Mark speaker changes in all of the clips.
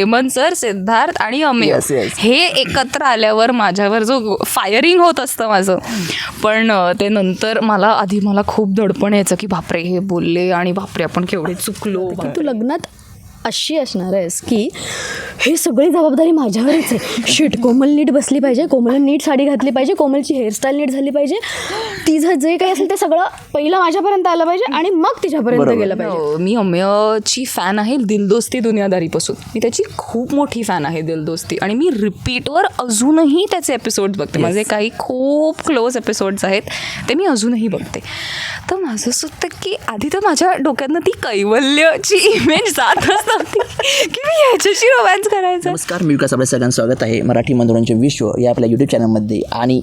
Speaker 1: Hemant sir Siddharth आणि Amey
Speaker 2: Yes, yes.
Speaker 1: हे एकत्र आल्यावर माझ्यावर जो फायरिंग होत असतं माझं पण अं, ते नंतर मला आधी मला खूप दडपण यायचं की बापरे हे बोलले आणि बापरे आपण केवढे चुकलो
Speaker 3: की तू लग्नात अशी असणार आहेस की हे सगळी जबाबदारी माझ्यावरच आहे. शिट कोमल नीट बसली पाहिजे. कोमल नीट साडी घातली पाहिजे. कोमलची हेअरस्टाईल नीट झाली पाहिजे. तिचं जे काही असेल ते सगळं पहिलं माझ्यापर्यंत आलं पाहिजे आणि मग तिच्यापर्यंत. गेलं पाहिजे.
Speaker 1: हो, मी अमेयची फॅन आहे दिलदोस्ती दुनियादारीपासून. मी त्याची खूप मोठी फॅन आहे दिलदोस्ती. आणि मी रिपीटवर अजूनही त्याचे एपिसोड बघते. माझे काही खूप क्लोज एपिसोड्स आहेत ते मी अजूनही बघते. तर माझं असं होतं की आधी तर माझ्या डोक्यातनं ती कैवल्यची इमेज जात असते मी ह्याच्याशी रोमॅन्स करायचं?
Speaker 2: नमस्कार मी विकास आपल्या सगळ्यांचं स्वागत आहे. मराठी मनोरंजन विश्व या आपल्या यूट्यूब चॅनलमध्ये आणि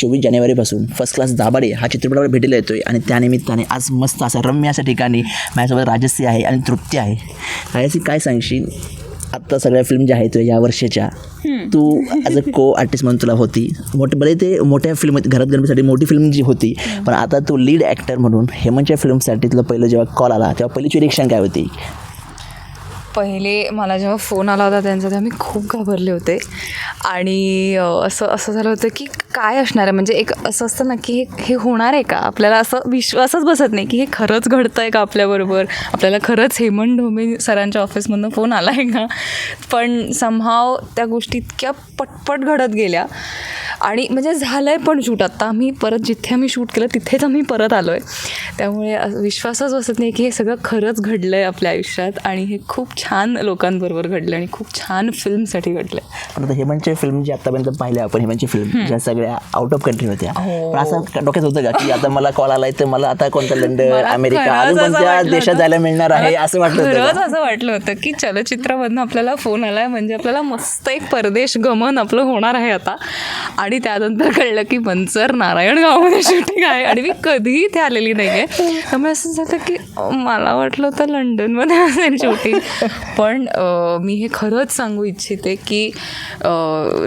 Speaker 2: चोवीस जानेवारीपासून फर्स्ट क्लास दाभाडे हा चित्रपटावर भेटीला येतो आहे आणि त्यानिमित्ताने आज मस्त असा रम्य अशा ठिकाणी माझ्यासोबत राजश्री आहे आणि तृप्ती आहे. राजश्री काय सांगशील? आत्ता सगळ्या फिल्म ज्या आहेत या वर्षाच्या तू ॲज अ को आर्टिस्ट म्हणून तुला होती. मोठे भले ते मोठ्या फिल्म घरात गणपतीसाठी मोठी फिल्म जी होती पण आता तू लीड ॲक्टर म्हणून हेमंतच्या फिल्मसाठी तुला पहिलं जेव्हा कॉल आला तेव्हा पहिलीची रिएक्शन काय होती?
Speaker 1: पहिले मला जेव्हा फोन आला होता त्यांचा तेव्हा मी खूप घाबरले होते. आणि असं असं झालं होतं की काय असणार आहे? म्हणजे एक असं असतं ना की हे हे होणार आहे का? आपल्याला असं विश्वासच बसत नाही की हे खरंच घडतं आहे का आपल्याबरोबर आपल्याला खरंच हेमंत ढोमे सरांच्या ऑफिसमधनं फोन आला आहे का? पण समहाव त्या गोष्टी इतक्या पटपट घडत गेल्या. आणि म्हणजे झालं आहे पण शूट आत्ता आम्ही परत जिथे आम्ही शूट केलं तिथेच आम्ही परत आलो आहे त्यामुळे विश्वासच बसत नाही की हे सगळं खरंच घडलं आहे आपल्या आयुष्यात. आणि हे खूप छान लोकांबरोबर घडलं आणि खूप छान फिल्मसाठी घडलं
Speaker 2: पण आता हेमंतच्या फिल्म जी आतापर्यंत पाहिल्या आपण हेमंतची फिल्म ज्या सगळ्या आउट ऑफ कंट्री होत्या
Speaker 1: हो.
Speaker 2: पण असं डोक्यात होतं का की आता मला कॉल आलाय तर मला आता कोणतं लंडन अमेरिका अजून कोणत्या देशात. जायला मिळणार आहे असं वाटलं होतं?
Speaker 1: असं वाटलं होतं की चलचित्रामधनं आपल्याला फोन आलाय म्हणजे आपल्याला मस्त एक परदेश गमन आपलं होणार आहे आता आणि त्यानंतर कळलं की मनसर नारायणगावमध्ये शूटिंग आहे आणि मी कधीही इथे आलेली नाही आहे त्यामुळे असं झालं की मला वाटलं होतं लंडनमध्ये असेल शूटिंग पण मी हे खरंच सांगू इच्छिते की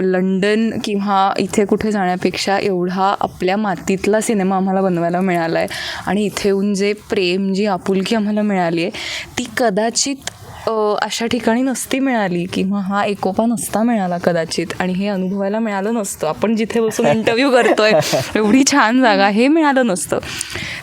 Speaker 1: लंडन किंवा इथे कुठे जाण्यापेक्षा एवढा आपल्या मातीतला सिनेमा आम्हाला बनवायला मिळाला आहे आणि इथे येऊन जे प्रेम जी आपुलकी आम्हाला मिळाली आहे ती कदाचित अशा ठिकाणी नसती मिळाली किंवा हा एकोपा नसता मिळाला कदाचित आणि हे अनुभवायला मिळालं नसतं. आपण जिथे बसून इंटरव्ह्यू करतोय एवढी छान जागा हे मिळालं नसतं.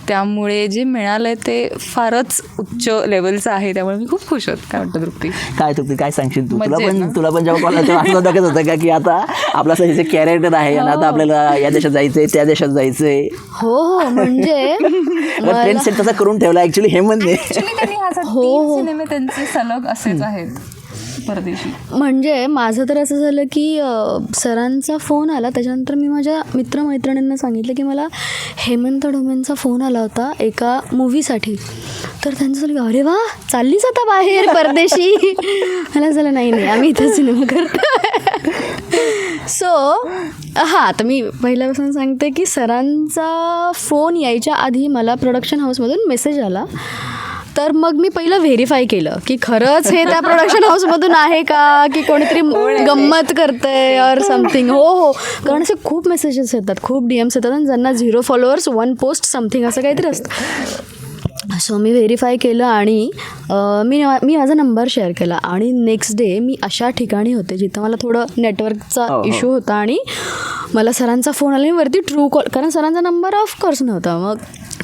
Speaker 1: त्यामुळे जे मिळालं आहे ते फारच उच्च लेवलचं आहे त्यामुळे मी खूप खुश होत. काय वाटतं तृप्ती?
Speaker 2: काय तू काय सांगशील तू? तुला पण? तुला पण जेव्हा कॉल डोक्यात होतं का की आता आपला असं कॅरेक्टर आहे आणि आता आपल्याला या देशात जायचंय त्या देशात जायचंय.
Speaker 3: हो हो म्हणजे
Speaker 2: सेट तसा करून ठेवला ऍक्च्युली
Speaker 3: हो,
Speaker 1: तीन
Speaker 3: हो.
Speaker 1: सिनेमे त्यांचे सलग असेच आहेत परदेशी.
Speaker 3: म्हणजे माझं तर असं झालं की सरांचा फोन आला. त्याच्यानंतर मी माझ्या मित्रमैत्रिणींना सांगितलं की मला हेमंत डोमेंचा फोन आला होता एका मूवीसाठी तर त्यांचं झालं की अरे वा चाललीच आता बाहेर परदेशी. मला झालं नाही नाही आम्ही इथं सिनेमा करतो सो हां आता मी पहिल्यापासून सांगते की सरांचा फोन यायच्या आधी मला प्रोडक्शन हाऊसमधून मेसेज आला. तर मग मी पहिलं व्हेरीफाय केलं की खरंच हे त्या प्रोडक्शन हाऊसमधून आहे का? की कोणीतरी गंमत करतंय ऑर समथिंग हो हो. कारण असे खूप मेसेजेस येतात खूप डी एम्स येतात आणि ज्यांना zero followers one post something असं काहीतरी असतं. सो मी व्हेरीफाय केलं आणि मी मी माझा नंबर शेअर केला आणि नेक्स्ट डे मी अशा ठिकाणी होते जिथं मला थोडं नेटवर्कचा
Speaker 2: हो, हो.
Speaker 3: इश्यू होता आणि मला सरांचा फोन आला आणि वरती ट्रू कॉल कारण सरांचा नंबर ऑफकोर्स नव्हता. मग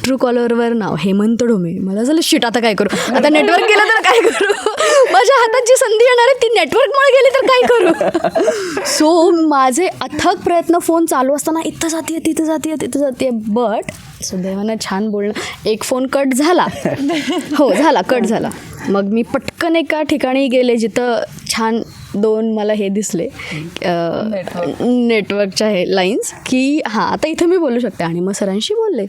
Speaker 3: ट्रू कॉलरवर नाव हेमंत डोमे मला झालं शिट आता काय करू? आता नेटवर्क गेलं तर काय करू? माझ्या हातात जी संधी येणार आहे ती नेटवर्कमुळे गेली तर काय करू? सो माझे अथक प्रयत्न फोन चालू असताना इथं जाते तिथं जाते तिथं जाते बट सुदैवानं छान बोलणं. एक फोन कट झाला. हो झाला कट झाला. मग मी पटकन एका ठिकाणी गेले जिथं छान दोन मला हे दिसले. नेटवर्कच्या हे लाईन्स की हां आता इथं मी बोलू शकते. आणि मग सरांशी बोलले.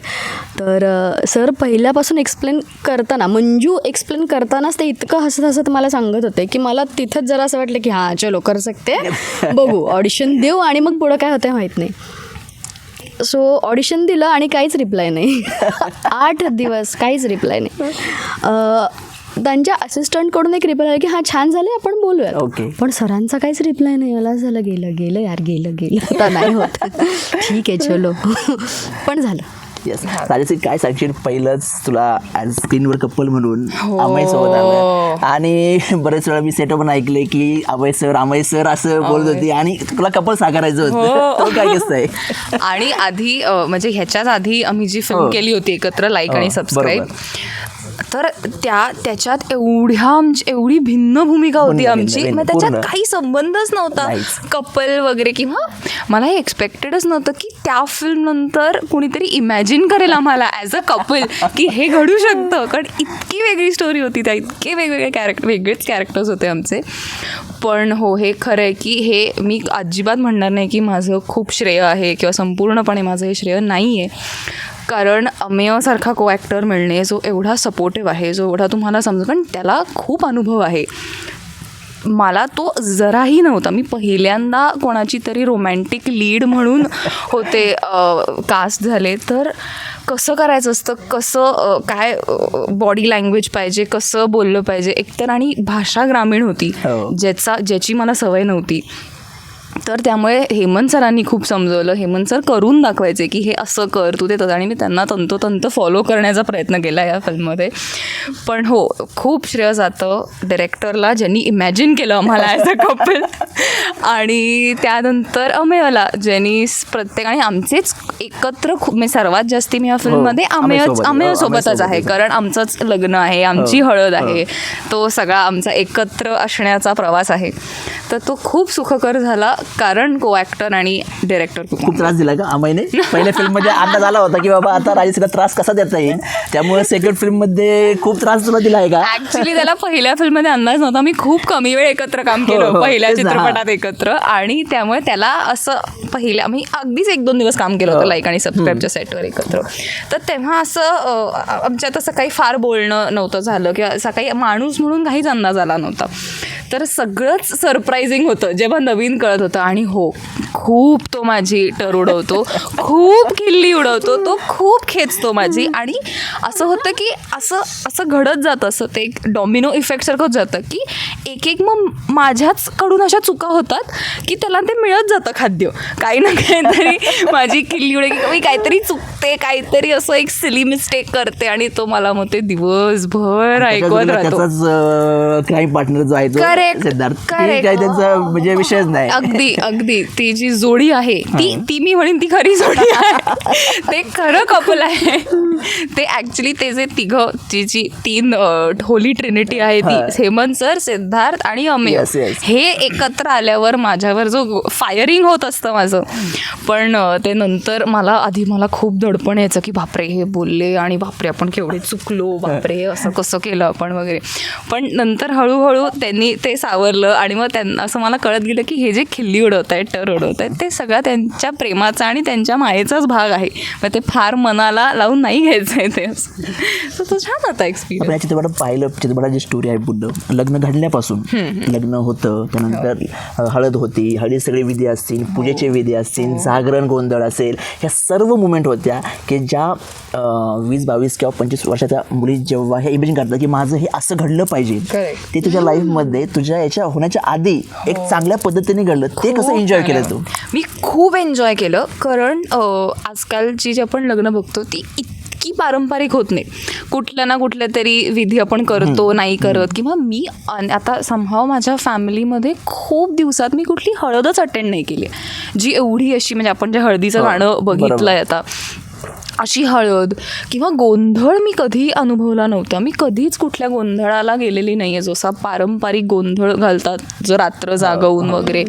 Speaker 3: तर सर पहिल्यापासून एक्सप्लेन करताना मंजू एक्सप्लेन करतानाच ते इतकं हसत हसत मला सांगत होते की मला तिथंच जरा असं वाटलं की हां चलो कर सकते बघू ऑडिशन देऊ आणि मग पुढं काय होतं माहीत नाही. सो ऑडिशन दिलं आणि काहीच रिप्लाय नाही. आठ दिवस काहीच रिप्लाय नाही. त्यांच्या असिस्टंटकडून एक रिप्लाय आला की हां छान झालं आपण बोलूया
Speaker 2: Okay.
Speaker 3: पण सरांचा काहीच रिप्लाय नाही. मला झालं गेलं गेलं यार गेलं गेलं. आता नाही होत. ठीक आहे चलो. पण झालं.
Speaker 2: येस राजश्री काय सांगशील पहिलंच तुला ॲज स्क्रीनवर कपल म्हणून
Speaker 1: हो.
Speaker 2: अमय सोबत आलं आणि बरेच वेळा मी सेटअप पण ऐकले की अभय सर अमय सर असं बोलत होती आणि तुला कपल साकारायचं
Speaker 1: हो.
Speaker 2: होतं तो काय आहे
Speaker 1: आणि आधी म्हणजे ह्याच्याच आधी आम्ही जी फिल्म
Speaker 2: हो.
Speaker 1: केली होती एकत्र लाईक आणि
Speaker 2: हो,
Speaker 1: सबस्क्राईब
Speaker 2: बरोबर.
Speaker 1: तर त्या त्याच्यात एवढ्या आमची एवढी भिन्न भूमिका होती आमची मग त्याच्यात. काही संबंधच नव्हता. कपल वगैरे किंवा मला हे एक्सपेक्टेडच नव्हतं की त्या फिल्म नंतर कुणीतरी इमॅजिन करेल आम्हाला ॲज अ कपल की हे घडू शकतं. कारण इतकी वेगळी स्टोरी होती त्या इतके वेगवेगळे कॅरेक्टर वेगळेच कॅरेक्टर्स होते आमचे. पण हो हे खरं आहे की हे मी अजिबात म्हणणार नाही की माझं खूप श्रेय आहे किंवा संपूर्णपणे माझं हे श्रेय नाही आहे कारण अमेयसारखा को ॲक्टर मिळणे जो एवढा सपोर्टिव्ह आहे जो एवढा तुम्हाला समज कारण त्याला खूप अनुभव आहे. मला तो जराही नव्हता. मी पहिल्यांदा कोणाची तरी रोमॅन्टिक लीड म्हणून होते कास्ट झाले. तर कसं करायचं असतं? कसं काय बॉडी लँग्वेज पाहिजे? कसं बोललं पाहिजे? एकतर आणि भाषा ग्रामीण होती
Speaker 2: हो.
Speaker 1: ज्याचा ज्याची मला सवय नव्हती. तर त्यामुळे हेमंत सरांनी खूप समजवलं. हेमंत सर करून दाखवायचे की हे असं कर तू ते तसं. आणि मी त्यांना तंतोतंत फॉलो करण्याचा प्रयत्न केला या फिल्ममध्ये पण हो खूप श्रेय जातं डिरेक्टरला ज्यांनी इमॅजिन केलं आम्हाला ॲज अ कपल आणि त्यानंतर अमेयला ज्यांनी स- प्रत्येक आणि आमचेच एकत्र खूप म्हणजे सर्वात जास्ती मी या फिल्ममध्ये
Speaker 2: हो,
Speaker 1: अमेयसोबतच आहे. कारण आमचंच लग्न आहे आमची
Speaker 2: हो,
Speaker 1: हळद
Speaker 2: हो.
Speaker 1: आहे. तो सगळा आमचा एकत्र असण्याचा प्रवास आहे. तर तो खूप सुखकर झाला. कारण को ॲक्टर आणि डिरेक्टर
Speaker 2: खूप त्रास दिला का? अमयने पहिल्या फिल्ममध्ये अंदाज आला होता की बाबा आता राजेशला त्रास कसा देता येईल? त्यामुळे सेकंड फिल्ममध्ये खूप त्रास तुला दिला आहे का?
Speaker 1: ऍक्च्युली त्याला पहिल्या फिल्ममध्ये अंदाज नव्हता. मी खूप कमी वेळ एकत्र काम
Speaker 2: हो,
Speaker 1: केलं
Speaker 2: हो,
Speaker 1: पहिल्या चित्रपटात एकत्र. आणि त्यामुळे त्याला असं पहिल्या मी अगदीच एक दोन दिवस काम केलं होतं
Speaker 2: हो.
Speaker 1: लाईक आणि सबस्क्राईबच्या सेटवर एकत्र. तर तेव्हा असं आमच्यात असं काही फार बोलणं नव्हतं झालं किंवा असा काही माणूस म्हणून काहीच अंदाज आला नव्हता. तर सगळंच सरप्रायझिंग होतं. जेव्हा नवीन कळत होतं आणि हो खूप तो माझी टर उडवतो खूप खिल्ली उडवतो तो खूप खेचतो माझी. आणि असं होतं की असं असं घडत जातं असं ते एक डॉमिनो इफेक्टसारखंच जातं की एक एक मग माझ्याच कडून अशा चुका होतात की त्याला ते मिळत जातं खाद्य. काही ना काहीतरी माझी किल्ली उडे की मी काहीतरी चुकते काहीतरी असं एक सिली मिस्टेक करते आणि तो मला मग ते दिवसभर ऐकवत राहतो.
Speaker 2: क्राईम पार्टनर जो आहे
Speaker 1: Correct.
Speaker 2: काही त्यांचा म्हणजे विषयच नाही.
Speaker 1: अगदी अगदी. ती जी जोडी आहे ती ती मी म्हणेन ती खरी जोडी आहे. ते खरं कपल आहे. ते ऍक्च्युली ते जे तिघं जी जी तीन होली ट्रिनिटी आहे. ती हेमंत सर सिद्धार्थ आणि अमेय. हे एकत्र आल्यावर माझ्यावर जो फायरिंग होत असतं माझं. पण ते नंतर मला आधी मला खूप दडपण यायचं की बापरे हे बोलले आणि बापरे आपण केवढे चुकलो बापरे असं कसं केलं आपण वगैरे. पण नंतर हळूहळू त्यांनी ते सावरलं आणि मग त्यांना असं मला कळत गेलं की हे जे खिल्ली उडवत आहेत टर उडवत आहेत. ते सगळं त्यांच्या प्रेमाचा आणि त्यांच्या मायेचाच भाग आहे. मग ते फार मनाला लावून नाही घ्यायचं आहे ते असं. तो छान होता एक्सपिरियन्स
Speaker 2: चित्रपटात पाहिलं चित्रपटाची स्टोरी आहे बुद्ध लग्न घडल्यापासून. लग्न होतं त्यानंतर हळद होती हळदी सगळे विधी असतील पूजेचे विधी असतील जागरण गोंधळ असेल ह्या सर्व मुमेंट होत्या की ज्या वीस बावीस किंवा पंचवीस वर्षाच्या मुली जेव्हा हे इमेजिन करतात की माझं हे असं घडलं पाहिजे. ते तुझ्या लाईफमध्ये तुझ्या याच्या होण्याच्या आधी एक चांगल्या पद्धतीने घडलं. ते कसं एन्जॉय केलं. तू.
Speaker 1: मी खूप एन्जॉय केलं कारण आजकालची जी आपण लग्न बघतो ती इतकी पारंपरिक होत नाही. कुठल्या ना कुठल्या तरी विधी आपण करतो नाही करत. किंवा मी आता संभाव माझ्या फॅमिलीमध्ये खूप दिवसात मी कुठली हळदच अटेंड नाही केली जी एवढी अशी म्हणजे आपण जे हळदीचं
Speaker 2: हो,
Speaker 1: गाणं बघितलंय. आता अशी हळद किंवा गोंधळ मी कधी अनुभवला नव्हता. मी कधीच कुठल्या गोंधळाला गेलेली नाही आहे जसा पारंपरिक गोंधळ घालतात. जो रात्र जागवून वगैरे.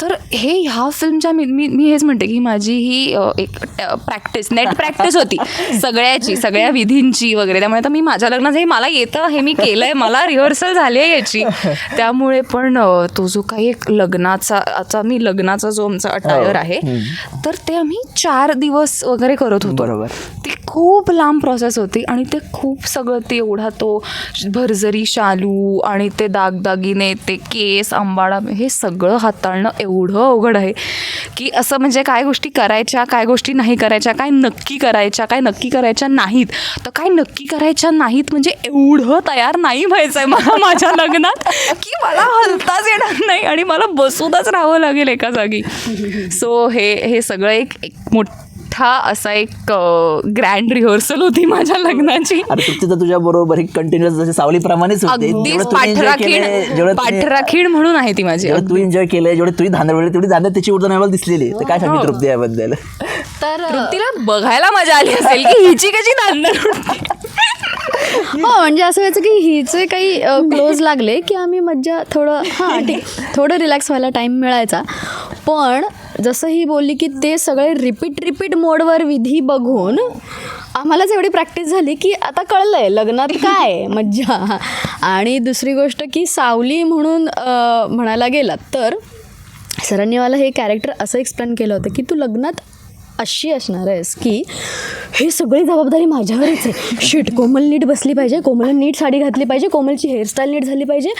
Speaker 1: तर हे ह्या फिल्मच्या मी मी मी हेच म्हणते की माझी ही एक प्रॅक्टिस नेट प्रॅक्टिस होती. सगळ्याची सगळ्या विधींची वगैरे. त्यामुळे आता मी माझ्या लग्नात हे मला येतं हे मी केलं आहे मला रिहर्सल झाली आहे याची. त्यामुळे पण तो जो काही एक लग्नाचा आता मी लग्नाचा जो आमचा अटायर आहे तर ते आम्ही चार दिवस वगैरे करत होतो.
Speaker 2: बरोबर.
Speaker 1: ती खूप लांब प्रोसेस होती आणि ते खूप सगळं ते एवढा तो भरजरी शालू आणि ते दागदागिने ते केस आंबाडा हे सगळं हाताळणं एवढं अवघड आहे की असं म्हणजे काय गोष्टी करायच्या काय गोष्टी नाही करायच्या काय नक्की करायच्या काय नक्की करायच्या नाहीत. तर काय नक्की करायच्या नाहीत म्हणजे एवढं तयार नाही व्हायचं आहे मला माझ्या लग्नात की मला हलताच येणार नाही आणि मला बसूनच राहावं लागेल एका जागी. सो हे हे सगळं एक एक मोठं मोठा असा एक ग्रँड रिहर्सल होती माझ्या लग्नाची.
Speaker 2: तर तुझ्या बरोबर ही कंटिन्युअस जसे सावलीप्रमाणेच
Speaker 1: पाठराखीण म्हणून आहे ती माझी
Speaker 2: तू एन्जॉय केलंय जेवढे तुझी धांदळ तेवढी धांदळ त्याची उडताना मला दिसलेली तर काय सांगितलं तृप्ती याबद्दल?
Speaker 3: तर
Speaker 1: तिला बघायला मजा आली असेल की हिची कशी उडते.
Speaker 3: हो म्हणजे असं व्हायचं की हिचे काही क्लोज लागले की आम्ही मज्जा थोडं हां ठीक. थोडं रिलॅक्स व्हायला टाईम मिळायचा. पण जसं ही बोलली की ते सगळे रिपीट रिपीट मोडवर विधी बघून आम्हालाच एवढी प्रॅक्टिस झाली की आता कळलंय लग्नात काय आहे, मज्जा. आणि दुसरी गोष्ट की सावली म्हणून म्हणायला गेलात तर सरांनी मला हे कॅरेक्टर असं एक्सप्लेन केलं होतं की तू लग्नात अशी असणार आहेस की हे सगळी जबाबदारी माझ्यावरच आहे. शिट कोमल नीट बसली पाहिजे. कोमलने नीट साडी घातली पाहिजे. कोमलची हेअरस्टाईल नीट झाली पाहिजे.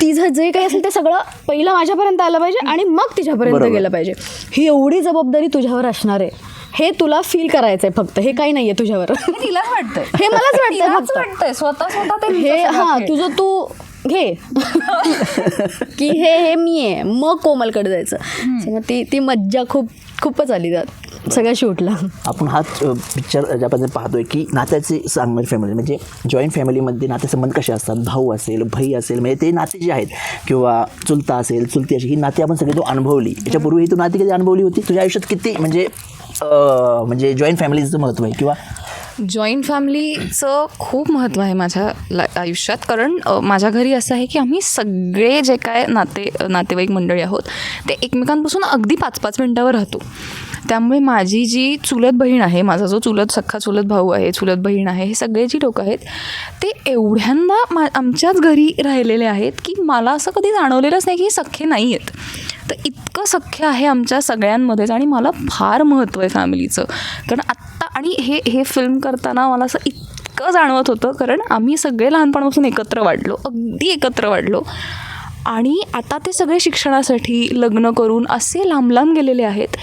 Speaker 3: तिचं जे काही असेल ते सगळं पहिलं माझ्यापर्यंत आलं पाहिजे आणि मग तिच्यापर्यंत. गेलं पाहिजे. ही एवढी जबाबदारी तुझ्यावर असणार आहे. हे तुला फील करायचंय फक्त. हे काही नाहीये तुझ्यावर.
Speaker 1: तिलाच वाटतंय.
Speaker 3: हे मलाच फक्त.
Speaker 1: वाटतंय. स्वतः स्वतः ते
Speaker 3: हे हां. तुझं तू घे. की हे हे मी आहे. मग कोमलकडे जायचं. मग ती ती मज्जा खूप खूपच आली त्यात सगळ्या शूटला.
Speaker 2: आपण हाच पिक्चर ज्या पद्धतीने पाहतोय की नात्याचे सांगणारी फॅमिली म्हणजे जॉईंट फॅमिलीमध्ये नातेसंबंध कसे असतात? भाऊ असेल भाई असेल म्हणजे ते नाते जे आहेत किंवा चुलता असेल चुलती अशी ही नाती आपण सगळी तू अनुभवली. याच्यापूर्वी ही तू नाती कधी अनुभवली होती? तुझ्या आयुष्यात किती म्हणजे म्हणजे जॉईंट फॅमिलीचं महत्त्व आहे? किंवा
Speaker 1: जॉईंट फॅमिलीचं खूप महत्त्व आहे माझ्या ला आयुष्यात. कारण माझ्या घरी असं आहे की आम्ही सगळे जे काय नाते नातेवाईक मंडळी आहोत ते एकमेकांपासून अगदी पाच पाच मिनटावर राहतो. त्यामुळे माझी जी चुलत बहीण आहे माझा जो चुलत सख्खा चुलत भाऊ आहे चुलत बहीण आहे हे सगळे जी लोक आहेत ते एवढ्यांदा मा आमच्याच घरी राहिलेले आहेत की मला असं कधी जाणवलेलंच नाही की हे सख्खे नाही आहेत तर इतकं सख्य आहे आमच्या सगळ्यांमध्येच आणि मला फार महत्त्व आहे फॅमिलीचं. कारण आत्ता आणि हे हे फिल्म करताना मला असं इतकं जाणवत होतं कारण आम्ही सगळे लहानपणापासून एकत्र वाढलो अगदी एकत्र वाढलो. आणि आता ते सगळे शिक्षणासाठी लग्न करून असे लांब लांब गेलेले आहेत.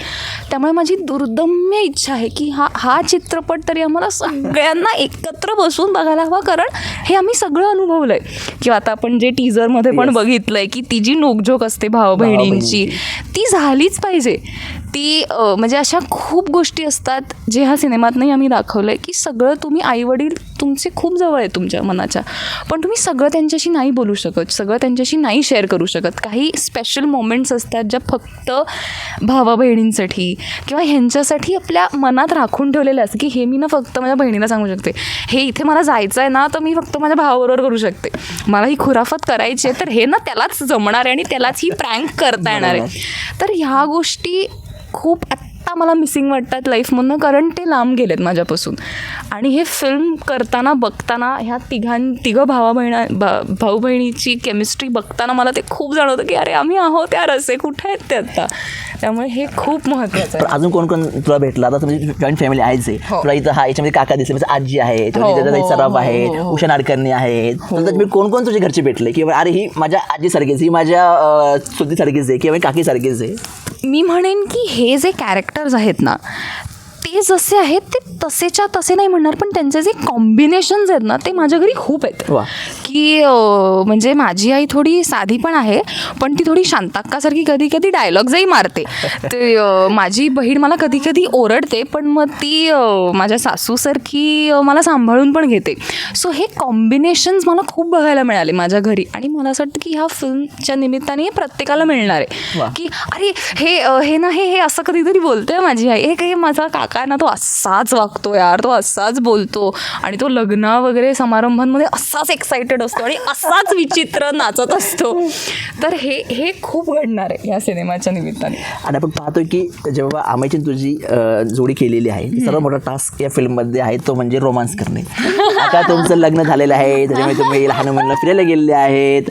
Speaker 1: त्यामुळे माझी दुर्दम्य इच्छा आहे की हा हा चित्रपट तरी आम्हाला सगळ्यांना एकत्र बसून बघायला हवा कारण हे आम्ही सगळं अनुभवलं आहे किंवा आता आपण जे टीजरमध्ये पण. बघितलं आहे की ती जी नोकझोक असते भाऊ बहिणींची ती झालीच पाहिजे. ती म्हणजे अशा खूप गोष्टी असतात जे ह्या सिनेमात नाही आम्ही दाखवलं आहे की सगळं तुम्ही आईवडील तुमचे खूप जवळ आहे तुमच्या मनाच्या. पण तुम्ही सगळं त्यांच्याशी नाही बोलू शकत सगळं त्यांच्याशी नाही शेअर करू शकत. काही स्पेशल मोमेंट्स असतात ज्या फक्त भावा बहिणींसाठी किंवा ह्यांच्यासाठी आपल्या मनात राखून ठेवलेलं असतं की हे मी ना फक्त माझ्या बहिणीला सांगू शकते. हे इथे मला जायचं आहे ना तर मी फक्त माझ्या भावाबरोबर करू शकते. मला ही खुराफत करायची आहे तर हे ना त्यालाच जमणार आहे आणि त्यालाच ही प्रँक करता येणार आहे. तर ह्या गोष्टी खूप आत्ता मला मिसिंग वाटतात लाईफमधनं कारण ते लांब गेलेत माझ्यापासून. आणि हे फिल्म करताना बघताना ह्या तिघां तिघं भावा बहिणा भा भाऊ बहिणीची केमिस्ट्री बघताना मला ते खूप जाणवतं की अरे आम्ही आहोत यार असे कुठे आहेत ते आत्ता त्यामुळे हे खूप महत्त्वाचं
Speaker 2: पण
Speaker 1: आहे
Speaker 2: अजून कोण कोण तुला भेटला? आता म्हणजे जॉईंट फॅमिली आहेच आहे.
Speaker 1: हो.
Speaker 2: तुला इथं हा याच्यामध्ये काका दिसले म्हणजे आजी आहे
Speaker 1: हो, हो,
Speaker 2: सराफ आहेत. उषा नाडकर्णी आहेत. तुम्ही कोण कोण तुझे घरचे भेटले? किंवा अरे ही माझ्या आजीसारखीच ही माझ्या अं, चुलतीसारखीच आहे किंवा काकीसारखीच आहे?
Speaker 1: मी म्हणेन की हे जे कॅरेक्टर्स आहेत ना ते जसे आहेत ते तसेच्या तसे नाही म्हणणार पण त्यांचे जे कॉम्बिनेशन्स आहेत ना ते माझ्या घरी खूप आहेत. की म्हणजे माझी आई थोडी साधी पण आहे पण ती थोडी शांताक्कासारखी कधी कधी डायलॉग्सही मारते. ते माझी बहीण मला कधी कधी ओरडते पण मग ती माझ्या सासूसारखी मला सांभाळून पण घेते. सो हे कॉम्बिनेशन्स मला खूप बघायला मिळाले माझ्या घरी. आणि मला असं वाटतं की ह्या फिल्मच्या निमित्ताने हे प्रत्येकाला मिळणार. आहे. की अरे हे हे ना हे असं कधीतरी बोलतोय माझी आई. हे काही माझा काका आहे ना तो असाच वागतो यार तो असाच बोलतो. आणि तो लग्न वगैरे समारंभांमध्ये असाच एक्साइटेड असतो आणि असाच विचित्र नाचत असतो. तर हे हे खूप घडणार आहे या सिनेमाच्या निमित्ताने.
Speaker 2: आणि आपण पाहतोय की जेव्हा आमाईची तुझी जोडी केलेली आहे सर्वात मोठा टास्क या फिल्ममध्ये आहे तो म्हणजे रोमांस करणे. आता तुमचं लग्न झालेलं आहे त्याच्यामुळे तुम्ही लहान मुलांना फिरायला गेलेले आहेत.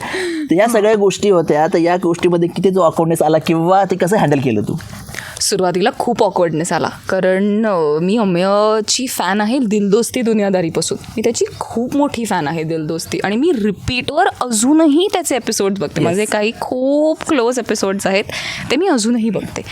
Speaker 2: तर या सगळ्या गोष्टी होत्या तर या गोष्टीमध्ये किती जो अकाउंटनेस आला किंवा ते कसं हँडल केलं तू?
Speaker 1: सुरुवातीला खूप ऑकवर्डनेस आला. कारण मी अमेयची फॅन आहे दिलदोस्ती दुनियादारीपासून. मी त्याची खूप मोठी फॅन आहे दिलदोस्ती. आणि मी रिपीटवर अजूनही त्याचे एपिसोड बघते. माझे काही खूप क्लोज एपिसोड्स आहेत ते मी अजूनही बघते.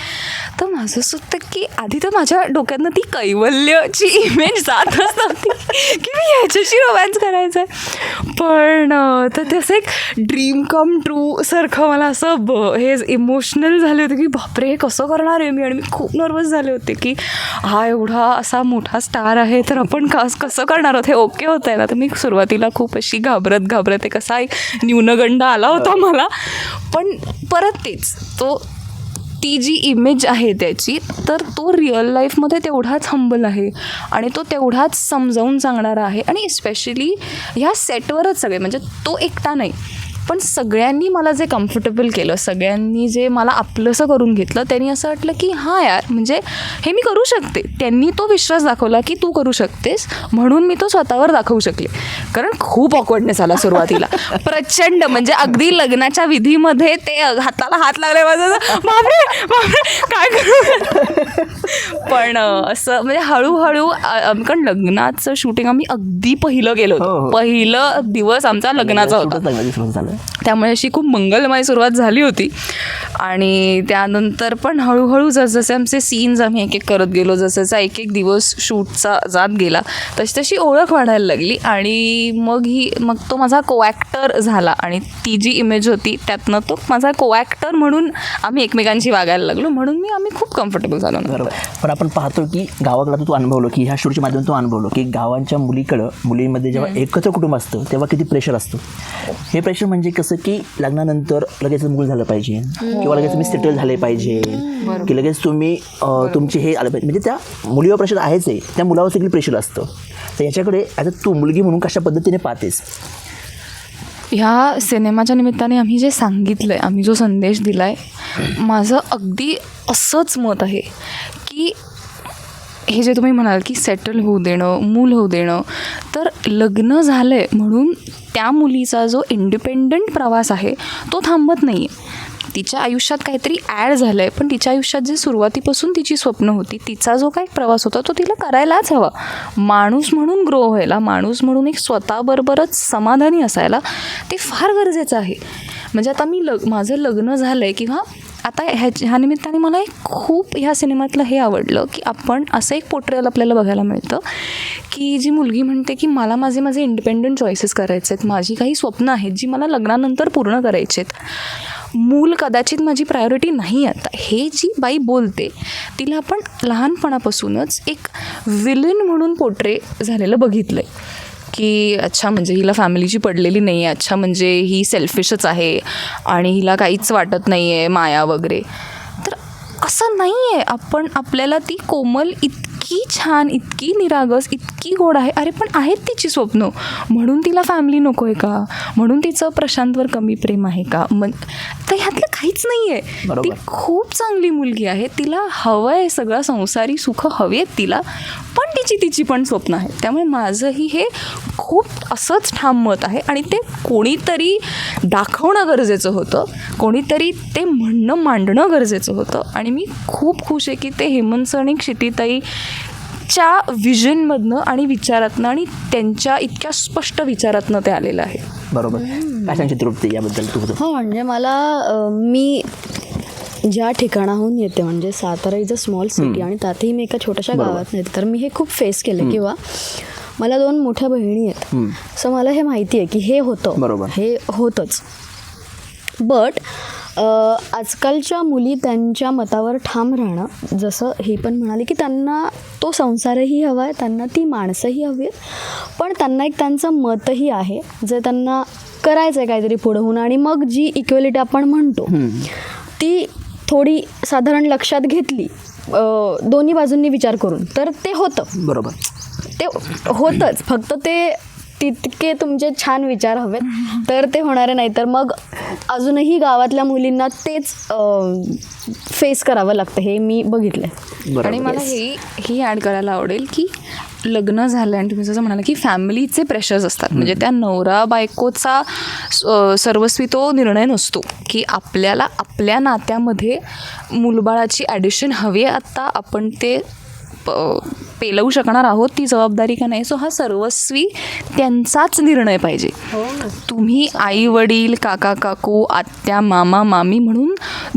Speaker 1: तर माझं असं होतं की आधी तर माझ्या डोक्यातनं ती कैवल्यची इमेज जातच नव्हती की मी ह्याच्याशी रोमॅन्स करायचं आहे पण तर ते असं एक ड्रीम कम ट्रू सारखं मला असं ब हे इमोशनल झाले होते की बापरे हे कसं करणार आहे मी? आणि मी खूप नर्वस झाले होते की हा एवढा असा मोठा स्टार आहे तर आपण कस कसं करणार? आहोत हे ओके होत आहे ना. तर मी सुरुवातीला खूप अशी घाबरत घाबरत एक असा एक न्यूनगंड आला होता मला. पण परत तेच तो ती जी इमेज आहे त्याची तर तो रिअल लाईफमध्ये तेवढाच हंबल आहे. आणि तो तेवढाच समजावून सांगणारा आहे. आणि स्पेशली ह्या सेटवरच सगळे म्हणजे तो एकटा नाही. पण सगळ्यांनी मला जे कम्फर्टेबल केलं सगळ्यांनी जे मला आपलंसं करून घेतलं त्यांनी असं वाटलं की हां यार म्हणजे हे मी करू शकते. त्यांनी तो विश्वास दाखवला की तू करू शकतेस म्हणून मी तो स्वतःवर दाखवू शकले. कारण खूप ऑकवर्डनेस आला सुरुवातीला. प्रचंड म्हणजे अगदी लग्नाच्या विधीमध्ये ते हाताला हात लागले माझं. काय करू? पण असं म्हणजे हळूहळू कारण लग्नाचं शूटिंग आम्ही अगदी पहिलं गेलो
Speaker 2: हो, हो.
Speaker 1: होतो. पहिलं दिवस आमचा लग्नाचा होता. त्यामुळे. अशी खूप मंगलमय सुरुवात झाली होती. आणि त्यानंतर पण हळूहळू जसजसे आमचे सीन्स आम्ही एक एक करत गेलो जसजसा एक एक दिवस शूटचा जात गेला तशी तशी ओळख वाढायला लागली. आणि मग ही मग तो माझा को ॲक्टर झाला आणि ती जी इमेज होती त्यातनं तो माझा को ॲक्टर म्हणून आम्ही एकमेकांशी वागायला लागलो म्हणून मी आम्ही खूप कम्फर्टेबल झालो.
Speaker 2: बरोबर. पण आपण पाहतो की गावाकडं तू अनुभवलो की ह्या शूटच्या माध्यमातून तू अनुभवलो की गावांच्या मुलीकडं मुलींमध्ये जेव्हा एकत्र कुटुंब असतं तेव्हा किती प्रेशर असतं? हे प्रेशर म्हणजे कसं की लग्नानंतर लगेच मूल झालं पाहिजे. किंवा लगेच तुम्ही सेटल झाले पाहिजे. की लगेच तुम्ही तुमचे हे आलं पाहिजे. म्हणजे त्या मुलीवर प्रेशर आहेच आहे. त्या मुलावर देखील प्रेशर असतं. तर याच्याकडे आता तू मुलगी म्हणून कशा पद्धतीने पाहतेस?
Speaker 1: ह्या सिनेमाच्या निमित्ताने आम्ही जे सांगितलं आहे आम्ही जो संदेश दिला आहे माझं अगदी असंच मत आहे की हे जे तुम्ही म्हणाल की सेटल होऊ देणं मूल होऊ देणं तर लग्न झालं आहे म्हणून त्या मुलीचा जो इंडिपेंडंट प्रवास आहे तो थांबत नाही आहे तिच्या आयुष्यात काहीतरी ॲड झालं आहे पण तिच्या आयुष्यात जे सुरुवातीपासून तिची स्वप्न होती तिचा जो काही प्रवास होता तो तिला करायलाच हवा. माणूस म्हणून ग्रो व्हायला माणूस म्हणून एक स्वतःबरोबरच समाधानी असायला ते फार गरजेचं आहे. म्हणजे आता मी लग माझं लग्न झालं आहे किंवा आता ह्या ह्या निमित्ताने मला एक खूप ह्या सिनेमातलं हे आवडलं की आपण असं एक पोर्ट्रेल आपल्याला बघायला मिळतं की जी मुलगी म्हणते की मला माझे माझे इंडिपेंडंट चॉईसेस करायचे आहेत माझी काही स्वप्न आहेत जी मला लग्नानंतर पूर्ण करायची आहेत. मूल कदाचित माझी प्रायोरिटी नाही आता. हे जी बाई बोलते तिला आपण लहानपणापासूनच एक विलन म्हणून पोट्रे झालेलं बघितलं आहे की अच्छा म्हणजे हिला फॅमिलीची पडलेली नाही आहे अच्छा म्हणजे ही सेल्फिशच आहे आणि हिला काहीच वाटत नाही आहे माया वगैरे. तर असं नाही आहे आपण आपल्याला ती कोमल इतकी छान इतकी निरागस इतकी गोड आहे. अरे पण आहेत तिची स्वप्न. म्हणून तिला फॅमिली नको आहे का? म्हणून तिचं प्रशांतवर कमी प्रेम आहे का? मग तर ह्यातलं काहीच नाही आहे. ती खूप चांगली मुलगी आहे. तिला हवं आहे सगळं. संसारी सुख हवी आहेत तिला. तिची तिची पण स्वप्न आहेत त्यामुळे माझंही हे खूप असंच ठाम मत आहे आणि ते कोणीतरी दाखवणं गरजेचं होतं. कोणीतरी ते म्हणणं मांडणं गरजेचं होतं. आणि मी खूप खुश आहे की ते हेमंत सर आणि क्षितिताई च्या विजनमधनं आणि विचारातनं आणि त्यांच्या इतक्या स्पष्ट विचारातनं ते आलेलं आहे.
Speaker 2: बरोबर. काय तृप्ती याबद्दल तू
Speaker 3: हो म्हणजे मला मी ज्या ठिकाणाहून येते म्हणजे Satara is a small city आणि त्यातही मी एका छोट्याशा गावात येते तर मी हे खूप फेस केलं किंवा मला दोन मोठ्या बहिणी आहेत. सो मला हे माहिती आहे की हे होतं.
Speaker 2: बरोबर.
Speaker 3: हे होतंच. बट आजकालच्या मुली त्यांच्या मतावर ठाम राहणं जसं हे पण म्हणाले की त्यांना तो संसारही हवा आहे त्यांना ती माणसंही हवी आहेत. पण त्यांना एक त्यांचं मतही आहे जे त्यांना करायचं आहे काहीतरी पुढं होऊन आणि मग जी इक्वेलिटी आपण म्हणतो ती थोडी साधारण लक्षात घेतली दोन्ही बाजूंनी विचार करून तर ते होतं.
Speaker 2: बरोबर.
Speaker 3: ते होतंच. फक्त ते तितके तुमचे छान विचार हवेत तर ते होणारे नाही. तर मग अजूनही गावातल्या मुलींना तेच फेस करावं लागतं. हे मी बघितलं
Speaker 1: आणि मला हे ही ॲड करायला आवडेल की लग्न झालं आणि तुम्ही जसं म्हणाला की फॅमिलीचे प्रेशर्स असतात. म्हणजे त्या नवरा बायकोचा स- सर्वस्वी तो निर्णय नसतो. की आपल्याला आपल्या नात्यामध्ये मुलबाळाची ॲडिशन हवी आहे. आत्ता आपण ते पेलवू शकणार आहोत ती जबाबदारी का नाही? सो हा सर्वस्वी त्यांचाच निर्णय पाहिजे. तुम्ही आई वडील काका काकू आत्या मामा मामी म्हणून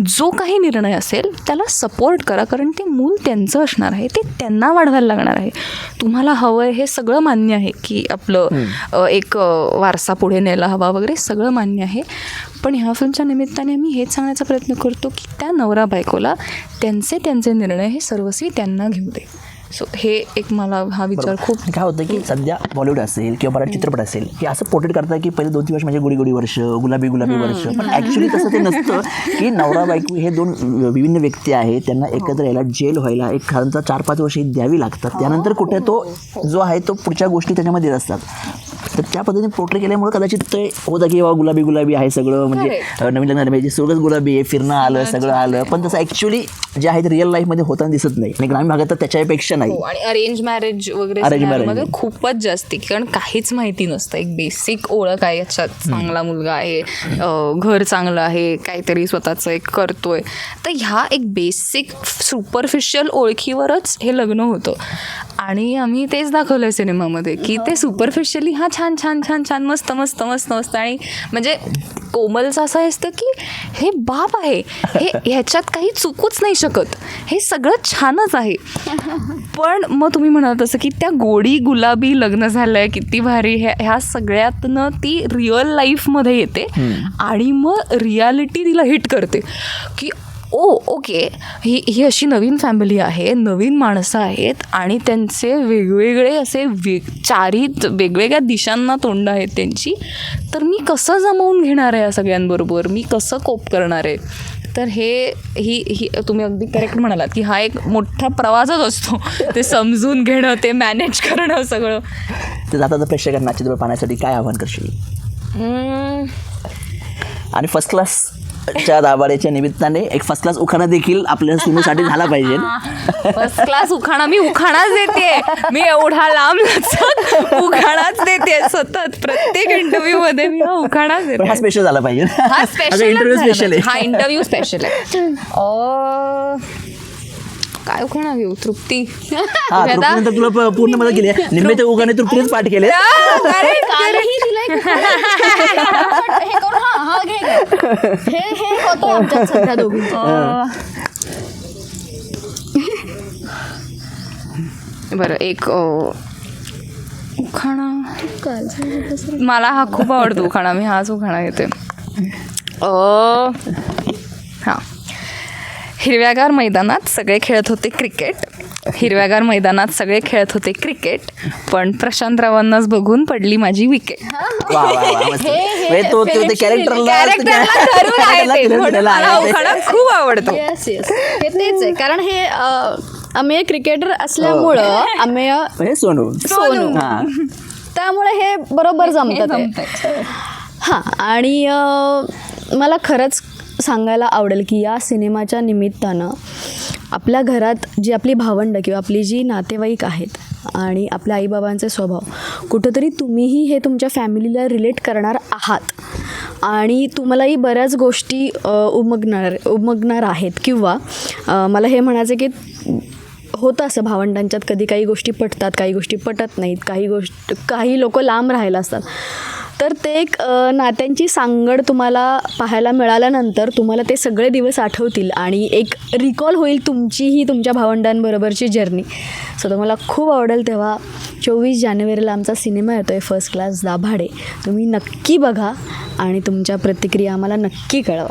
Speaker 1: जो काही निर्णय असेल त्याला सपोर्ट करा कारण ते मूल त्यांचं असणार आहे ते त्यांना वाढवायला लागणार आहे. तुम्हाला हवं आहे हे सगळं मान्य आहे की आपलं एक वारसा पुढे न्यायला हवा वगैरे सगळं मान्य आहे. पण ह्या फिल्मच्या निमित्ताने मी हेच सांगण्याचा प्रयत्न करतो की त्या नवरा बायकोला त्यांचे त्यांचे निर्णय हे सर्वस्वी त्यांना घेऊ दे. सो हे एक मला हा विचार खूप
Speaker 2: काय होतं की सध्या बॉलिवूड असेल किंवा मराठी चित्रपट असेल की असं पोर्ट्रेट करतात की पहिले दोन तीन वर्ष म्हणजे गुडी गुडी वर्ष गुलाबी गुलाबी वर्ष. पण ॲक्च्युली तसं ते नसतं की नवरा बायको हे दोन विभिन्न व्यक्ती आहेत त्यांना एकत्र यायला जेल व्हायला एक साधारणतः चार पाच वर्ष ही द्यावी लागतात. त्यानंतर कुठे तो जो आहे तो पुढच्या गोष्टी त्याच्यामध्ये येत असतात. तर त्या पद्धतीने पोर्ट्रेट केल्यामुळे कदाचित ते होतं की बाबा गुलाबी गुलाबी आहे सगळं म्हणजे नवीन लग्न म्हणजे सगळंच गुलाबी आहे फिरणं आलं सगळं आलं. पण तसं ॲक्च्युली जे आहे ते रिअल लाईफमध्ये होताना दिसत नाही. आणि ग्रामीण भागात तर त्याच्यापेक्षा नाही.
Speaker 1: हो आणि अरेंज मॅरेज वगैरे खूपच जास्ती कारण काहीच माहिती नसतं. एक बेसिक ओळख आहे याच्यात. चांगला मुलगा आहे घर चांगलं आहे काहीतरी स्वतःचं एक करतोय. तर ह्या एक बेसिक सुपरफिशियल ओळखीवरच हे लग्न होतं. आणि आम्ही तेच दाखवलं आहे सिनेमामध्ये की ते सुपरफिशियली हा छान छान छान छान मस्त मस्त मस्त मस्त. आणि म्हणजे कोमलचं असं असतं की हे बाप आहे. हे ह्याच्यात काही चुकूच नाही शकत. हे सगळं छानच आहे. पण मग तुम्ही म्हणाल तसं की त्या गोडी गुलाबी लग्न झालंय किती भारी. ह्या ह्या सगळ्यातनं ती रिअल लाईफमध्ये येते आणि मग रियालिटी तिला हिट करते. की ओ ओके. ही ही अशी नवीन फॅमिली आहे नवीन माणसं आहेत आणि त्यांचे वेगवेगळे असे वेग चारी वेगवेगळ्या दिशांना तोंड आहेत त्यांची. तर मी कसं जमवून घेणार आहे या सगळ्यांबरोबर? मी कसं कोप करणार आहे? तर हे ही ही तुम्ही अगदी करेक्ट म्हणालात की हा एक मोठा प्रवासच असतो. ते समजून घेणं ते मॅनेज करणं सगळं.
Speaker 2: तर आता तर प्रेक्षकांना पाहण्यासाठी काय आव्हान करशील. आणि फर्स्ट क्लासच्या दाबाड्याच्या निमित्ताने एक फर्स्ट क्लास उखाणा देखील आपल्या सिनेमासाठी झाला पाहिजे.
Speaker 1: फर्स्ट क्लास उखाणा मी उखाणाच देते. मी एवढा लांब उखाणाच देते. सतत प्रत्येक इंटरव्ह्यू मध्ये मी उखाणाच
Speaker 2: पण हा
Speaker 1: देते.
Speaker 2: स्पेशल झाला पाहिजे.
Speaker 1: हा स्पेशल
Speaker 2: इंटरव्ह्यू स्पेशल आहे.
Speaker 1: हा इंटरव्ह्यू स्पेशल आहे. काय उखाणा घेऊ तृप्ती.
Speaker 2: हा तृप्तीनंतर तुला पूर्ण मदत केली आहे. निम्मे ते उखाणे तृप्तीनेच पाठ केले.
Speaker 1: आ, correct,
Speaker 3: कालही तिला एक हे करून हा हा घे घे. हे हे होतं आमच्यात सध्या दोघींचं.
Speaker 1: अं, बरं एक अं, उखाणा. मला हा खूप आवडतो उखाणा. मी हाच उखाणा घेते. अ हां. हिरव्यागार मैदानात सगळे खेळत होते क्रिकेट. हिरव्यागार मैदानात सगळे खेळत होते क्रिकेट. पण प्रशांत रावांनाच बघून पडली माझी विकेट
Speaker 2: वा वा वा मस्त. म्हणजे तो तो ते कॅरेक्टरला
Speaker 1: कॅरेक्टरला धरून आहे ते. म्हणून मला हा उखाणा खूप आवडतो.
Speaker 3: येस येस हे तेच आहे. कारण हे अं, अमेय क्रिकेटर असल्यामुळं अमेय
Speaker 2: म्हणजे सोनू.
Speaker 3: सोनू.
Speaker 2: हा.
Speaker 3: त्यामुळे हे बरोबर जमतं ते. हां आणि अं, मला खरंच सांगायला आवडेल की या सिनेमाच्या निमित्तानं आपल्या घरात जी आपली भावंडं किंवा आपली जी नातेवाईक आहेत आणि आपल्या आईबाबांचे स्वभाव कुठंतरी तुम्हीही हे तुमच्या फॅमिलीला रिलेट करणार आहात. आणि तुम्हालाही बऱ्याच गोष्टी उमगणार उमगणार आहेत किंवा मला हे म्हणायचं की होतं असं भावंडांच्यात कधी काही गोष्टी पटतात काही गोष्टी पटत नाहीत काही गोष्ट काही लोक लांब राहायला असतात. तर ते एक नात्यांची सांगड तुम्हाला पाहायला मिळाल्यानंतर तुम्हाला ते सगळे दिवस आठवतील आणि एक रिकॉल होईल तुमचीही तुमच्या भावंडांबरोबरची जर्नी सो तुम्हाला खूप आवडेल तेव्हा चोवीस जानेवारीला आमचा सिनेमा येतो आहे फर्स्ट क्लास दाभाडे. तुम्ही नक्की बघा आणि तुमच्या प्रतिक्रिया आम्हाला नक्की कळवा.